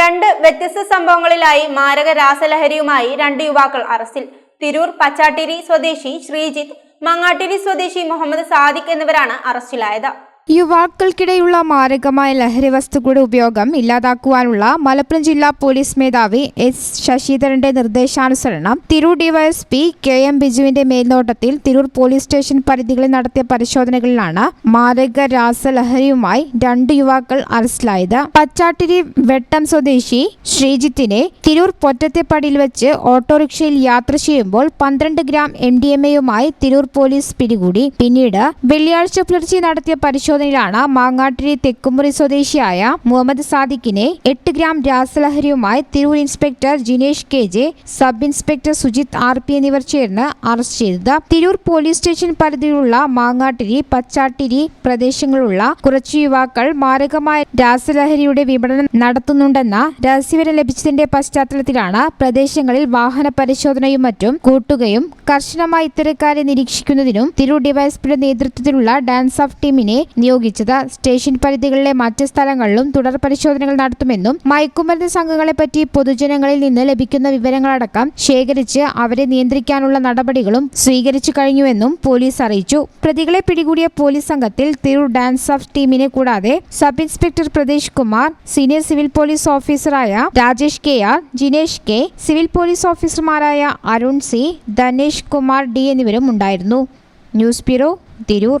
രണ്ട് വ്യത്യസ്ത സംഭവങ്ങളിലായി മാരക രാസലഹരിയുമായി രണ്ട് യുവാക്കൾ അറസ്റ്റിൽ. തിരൂർ പച്ചാട്ടിരി സ്വദേശി ശ്രീജിത്ത് മങ്ങാട്ടിരി സ്വദേശി മുഹമ്മദ് സാദിഖ് എന്നിവരാണ് അറസ്റ്റിലായത്. യുവാക്കൾക്കിടെയുള്ള മാരകമായ ലഹരി വസ്തുക്കളുടെ ഉപയോഗം ഇല്ലാതാക്കുവാനുള്ള മലപ്പുറം ജില്ലാ പോലീസ് മേധാവി എസ് ശശിധരന്റെ നിർദ്ദേശാനുസരണം. തിരൂർ ഡിവൈഎസ്പി കെ എം ബിജുവിന്റെ മേൽനോട്ടത്തിൽ തിരൂർ പോലീസ് സ്റ്റേഷൻ പരിധികളിൽ നടത്തിയ പരിശോധനകളിലാണ് മാരക രാസലഹരിയുമായി രണ്ട് യുവാക്കൾ അറസ്റ്റിലായത്. പച്ചാട്ടിരി വെട്ടം സ്വദേശി ശ്രീജിത്തിനെ തിരൂർ പൊറ്റത്തെപ്പടിയിൽ വെച്ച് ഓട്ടോറിക്ഷയിൽ യാത്ര ചെയ്യുമ്പോൾ പന്ത്രണ്ട് ഗ്രാം എം ഡി എം എയുമായി തിരൂർ പോലീസ് പിടികൂടി. പിന്നീട് വെള്ളിയാഴ്ച പുലർച്ചെ നടത്തിയ പരിശോധനയിലാണ് മാങ്ങാട്ടിരി തെക്കുമുറി സ്വദേശിയായ മുഹമ്മദ് സാദിഖിനെ എട്ട് gram രാസലഹരിയുമായി Tirur inspector Jinesh K J sub inspector Sujith R P എന്നിവർ ചേർന്ന് അറസ്റ്റ് ചെയ്തത്. തിരൂർ പോലീസ് സ്റ്റേഷൻ പരിധിയിലുള്ള മാങ്ങാട്ടിരി പച്ചാട്ടിരി പ്രദേശങ്ങളിലുള്ള കുറച്ചു യുവാക്കൾ മാരകമായ രാസലഹരിയുടെ വിപണനം നടത്തുന്നുണ്ടെന്ന രഹസ്യവിവരം ലഭിച്ചതിന്റെ പശ്ചാത്തലത്തിലാണ് പ്രദേശങ്ങളിൽ വാഹന പരിശോധനയും മറ്റും കൂട്ടുകയും കർശനമായി ഇത്തരക്കാരെ നിരീക്ഷിക്കുന്നതിനും തിരൂർ ഡിവൈഎസ്പിയുടെ നേതൃത്വത്തിലുള്ള ഡാൻസ് ഓഫ് ടീമിനെ നിയോഗിച്ചത്. സ്റ്റേഷൻ പരിധികളിലെ മറ്റ് സ്ഥലങ്ങളിലും തുടർ പരിശോധനകൾ നടത്തുമെന്നും മയക്കുമരുന്ന് സംഘങ്ങളെപ്പറ്റി പൊതുജനങ്ങളിൽ നിന്ന് ലഭിക്കുന്ന വിവരങ്ങളടക്കം ശേഖരിച്ച് അവരെ നിയന്ത്രിക്കാനുള്ള നടപടികളും സ്വീകരിച്ചു കഴിഞ്ഞുവെന്നും പോലീസ് അറിയിച്ചു. പ്രതികളെ പിടികൂടിയ പോലീസ് സംഘത്തിൽ തിരൂർ ഡാൻസ് ഓഫ് ടീമിനെ കൂടാതെ sub inspector Pradesh Kumar senior civil police ഓഫീസറായ Rajesh K R Jinesh K civil police ഓഫീസർമാരായ അരുൺ സി ധനേഷ് കുമാർ ഡി എന്നിവരും ഉണ്ടായിരുന്നു. News bureau Tirur.